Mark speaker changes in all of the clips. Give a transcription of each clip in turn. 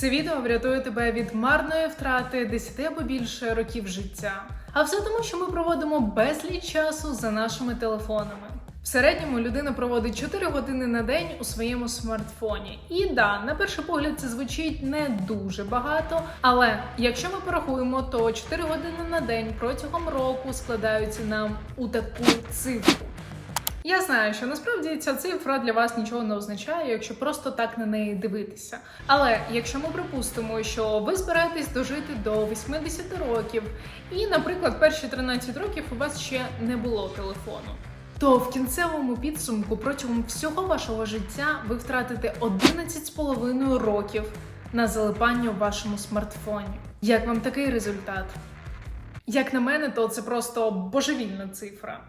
Speaker 1: Це відео врятує тебе від марної втрати 10 або більше років життя. А все тому, що ми проводимо безліч часу за нашими телефонами. В середньому людина проводить 4 години на день у своєму смартфоні. І да, на перший погляд це звучить не дуже багато, але якщо ми порахуємо, то 4 години на день протягом року складаються нам у таку цифру. Я знаю, що насправді ця цифра для вас нічого не означає, якщо просто так на неї дивитися. Але якщо ми припустимо, що ви збираєтесь дожити до 80 років, і, наприклад, перші 13 років у вас ще не було телефону. То в кінцевому підсумку протягом всього вашого життя ви втратите 11,5 років на залипання у вашому смартфоні. Як вам такий результат? Як на мене, то це просто божевільна цифра.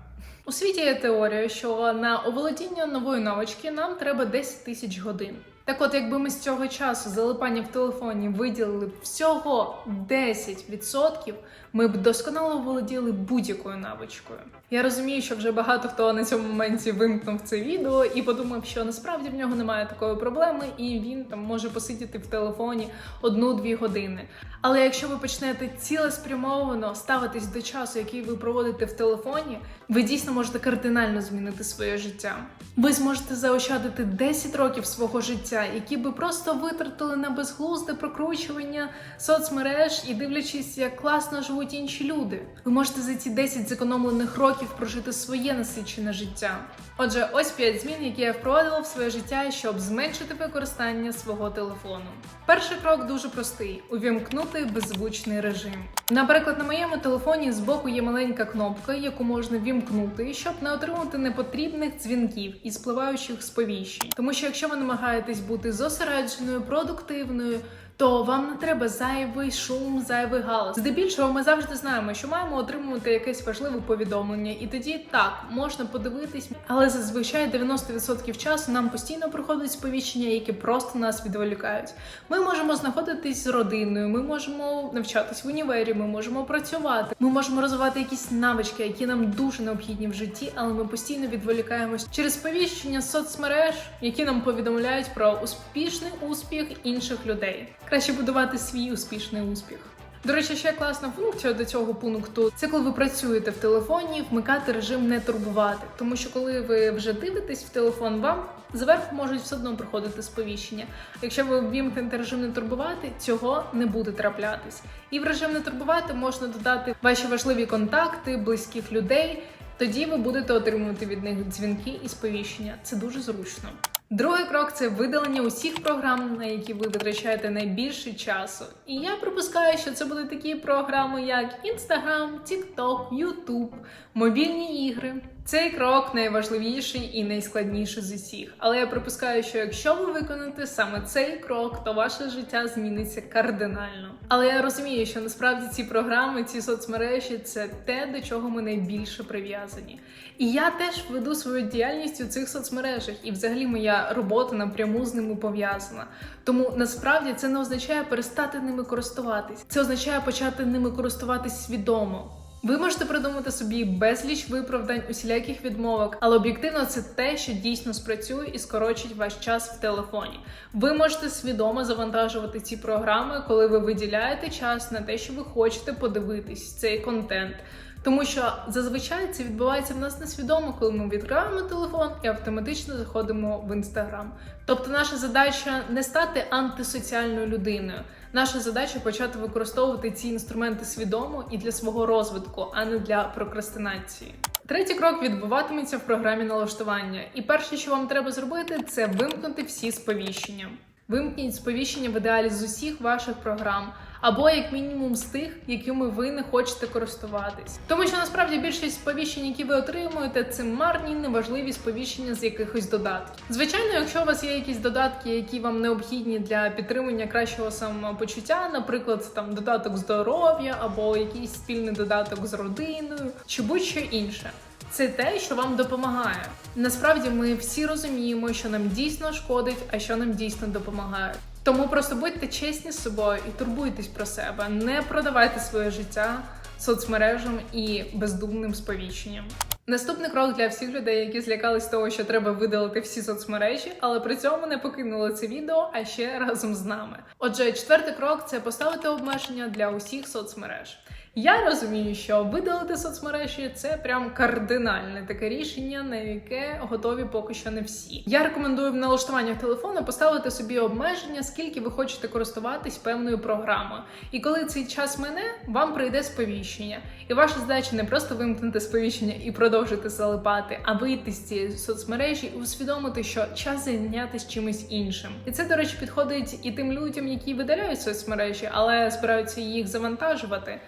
Speaker 1: У світі є теорія, що на оволодіння нової навички нам треба 10 тисяч годин. Так от, якби ми з цього часу залипання в телефоні виділили всього 10%, ми б досконало володіли будь-якою навичкою. Я розумію, що вже багато хто на цьому моменті вимкнув це відео і подумав, що насправді в нього немає такої проблеми, і він там може посидіти в телефоні одну-дві години. Але якщо ви почнете цілеспрямовано ставитись до часу, який ви проводите в телефоні, ви дійсно можете кардинально змінити своє життя. Ви зможете заощадити 10 років свого життя, які би просто витратили на безглузде прокручування соцмереж і дивлячись, як класно живуть інші люди. Ви можете за ці 10 зекономлених років прожити своє насичене життя. Отже, ось 5 змін, які я впровадила в своє життя, щоб зменшити використання свого телефону. Перший крок дуже простий: увімкнути беззвучний режим. Наприклад, на моєму телефоні збоку є маленька кнопка, яку можна вімкнути, щоб не отримувати непотрібних дзвінків і спливаючих сповіщень. Тому що якщо ви намагаєтесь бути зосередженою, продуктивною. То вам не треба зайвий шум, зайвий галас. Здебільшого ми завжди знаємо, що маємо отримувати якесь важливе повідомлення, і тоді так можна подивитись, але зазвичай 90% часу нам постійно приходять сповіщення, які просто нас відволікають. Ми можемо знаходитись з родиною, ми можемо навчатись в універі, ми можемо працювати, ми можемо розвивати якісь навички, які нам дуже необхідні в житті, але ми постійно відволікаємось через сповіщення соцмереж, які нам повідомляють про успішний успіх інших людей. Краще будувати свій успішний успіх. До речі, ще класна функція до цього пункту це коли ви працюєте в телефоні, вмикати режим не турбувати. Тому що коли ви вже дивитесь в телефон, вам зверху можуть все одно приходити сповіщення. Якщо ви ввімкнете режим не турбувати, цього не буде траплятись. І в режим не турбувати можна додати ваші важливі контакти, близьких людей. Тоді ви будете отримувати від них дзвінки і сповіщення. Це дуже зручно. Другий крок це видалення усіх програм, на які ви витрачаєте найбільше часу. І я припускаю, що це будуть такі програми, як Instagram, TikTok, YouTube, мобільні ігри. Цей крок найважливіший і найскладніший з усіх. Але я припускаю, що якщо ви виконаєте саме цей крок, то ваше життя зміниться кардинально. Але я розумію, що насправді ці програми, ці соцмережі це те, до чого ми найбільше прив'язані. І я теж веду свою діяльність у цих соцмережах, і взагалі моя робота напряму з ними пов'язана. Тому насправді це не означає перестати ними користуватись. Це означає почати ними користуватись свідомо. Ви можете придумати собі безліч виправдань усіляких відмовок, але об'єктивно це те, що дійсно спрацює і скорочить ваш час в телефоні. Ви можете свідомо завантажувати ці програми, коли ви виділяєте час на те, що ви хочете подивитись цей контент. Тому що зазвичай це відбувається в нас несвідомо, коли ми відкриваємо телефон і автоматично заходимо в інстаграм. Тобто, наша задача не стати антисоціальною людиною. Наша задача почати використовувати ці інструменти свідомо і для свого розвитку, а не для прокрастинації. Третій крок відбуватиметься в програмі налаштування. І перше, що вам треба зробити, це вимкнути всі сповіщення. Вимкніть сповіщення в ідеалі з усіх ваших програм, або як мінімум з тих, якими ви не хочете користуватись. Тому що насправді більшість сповіщень, які ви отримуєте, це марні, неважливі сповіщення з якихось додатків. Звичайно, якщо у вас є якісь додатки, які вам необхідні для підтримання кращого самопочуття, наприклад, там додаток здоров'я або якийсь спільний додаток з родиною, чи будь-що інше. Це те, що вам допомагає. Насправді ми всі розуміємо, що нам дійсно шкодить, а що нам дійсно допомагає. Тому просто будьте чесні з собою і турбуйтесь про себе. Не продавайте своє життя соцмережам і бездумним сповіщенням. Наступний крок для всіх людей, які злякались того, що треба видалити всі соцмережі, але при цьому не покинули це відео, а ще разом з нами. Отже, четвертий крок це поставити обмеження для усіх соцмереж. Я розумію, що видалити соцмережі це прям кардинальне таке рішення, на яке готові поки що не всі. Я рекомендую в налаштуваннях телефону поставити собі обмеження, скільки ви хочете користуватись певною програмою. І коли цей час мине, вам прийде сповіщення. І ваша задача не просто вимкнути сповіщення і продовжити залипати, а вийти з цієї соцмережі і усвідомити, що час зайнятися чимось іншим. І це, до речі, підходить і тим людям, які видаляють соцмережі, але збираються їх завантажувати.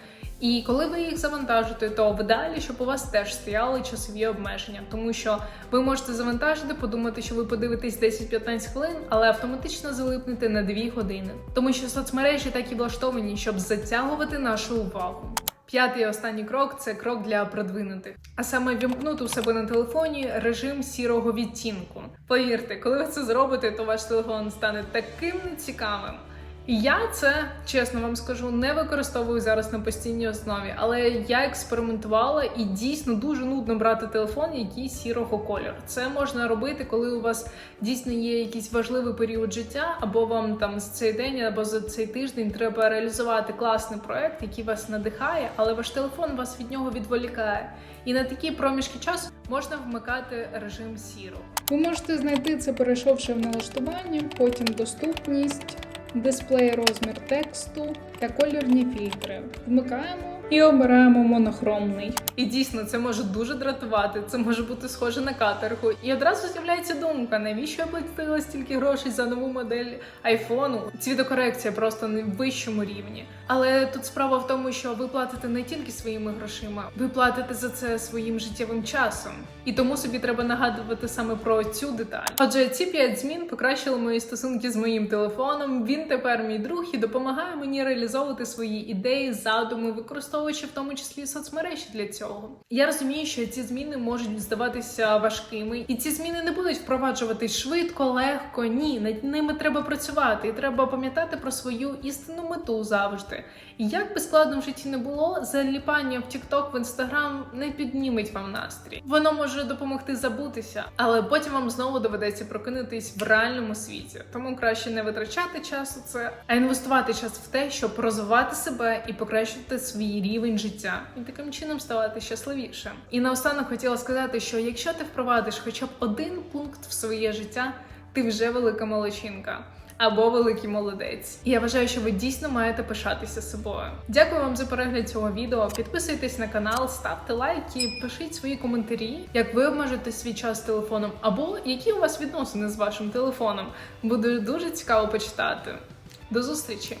Speaker 1: І коли ви їх завантажите, то вдалі, щоб у вас теж стояли часові обмеження, тому що ви можете завантажити, подумати, що ви подивитесь 10-15 хвилин, але автоматично залипнете на 2 години, тому що соцмережі так і влаштовані, щоб затягувати нашу увагу. П'ятий і останній крок це крок для продвинутих, а саме вімкнути у себе на телефоні режим сірого відтінку. Повірте, коли ви це зробите, то ваш телефон стане таким нецікавим. Я це чесно вам скажу, не використовую зараз на постійній основі, але я експериментувала і дійсно дуже нудно брати телефон, який сірого кольору. Це можна робити, коли у вас дійсно є якийсь важливий період життя, або вам там з цей день або за цей тиждень треба реалізувати класний проект, який вас надихає, але ваш телефон вас від нього відволікає. І на такі проміжки часу можна вмикати режим сіро.
Speaker 2: Ви можете знайти це, перейшовши в налаштування, потім доступність, дисплей розмір тексту та кольорні фільтри. Вмикаємо і обираємо монохромний.
Speaker 1: І дійсно це може дуже дратувати, це може бути схоже на каторгу. І одразу з'являється думка, навіщо я платила стільки грошей за нову модель айфону? Цвітокорекція просто на вищому рівні. Але тут справа в тому, що ви платите не тільки своїми грошима, ви платите за це своїм життєвим часом. І тому собі треба нагадувати саме про цю деталь. Отже, ці п'ять змін покращили мої стосунки з моїм телефоном. Він тепер мій друг і допомагає мені реалізовувати свої ідеї, задуми, використовуючи в тому числі соцмережі для цього. Я розумію, що ці зміни можуть здаватися важкими, і ці зміни не будуть впроваджуватись швидко, легко. Ні, над ними треба працювати, і треба пам'ятати про свою істинну мету завжди. І як би складно в житті не було, заліпання в TikTok, в Instagram не підніметь вам настрій. Воно може допомогти забутися, але потім вам знову доведеться прокинутись в реальному світі. Тому краще не витрачати час у це, а інвестувати час в те, щоб розвивати себе і покращити свій рівень життя, і таким чином ставати щасливішим. І наостанок хотіла сказати, що якщо ти впровадиш хоча б один пункт в своє життя, ти вже велика молодчинка. Або великий молодець. І я вважаю, що ви дійсно маєте пишатися собою. Дякую вам за перегляд цього відео. Підписуйтесь на канал, ставте лайки, пишіть свої коментарі, як ви обмежите свій час телефоном, або які у вас відносини з вашим телефоном. Буде дуже цікаво почитати. До зустрічі!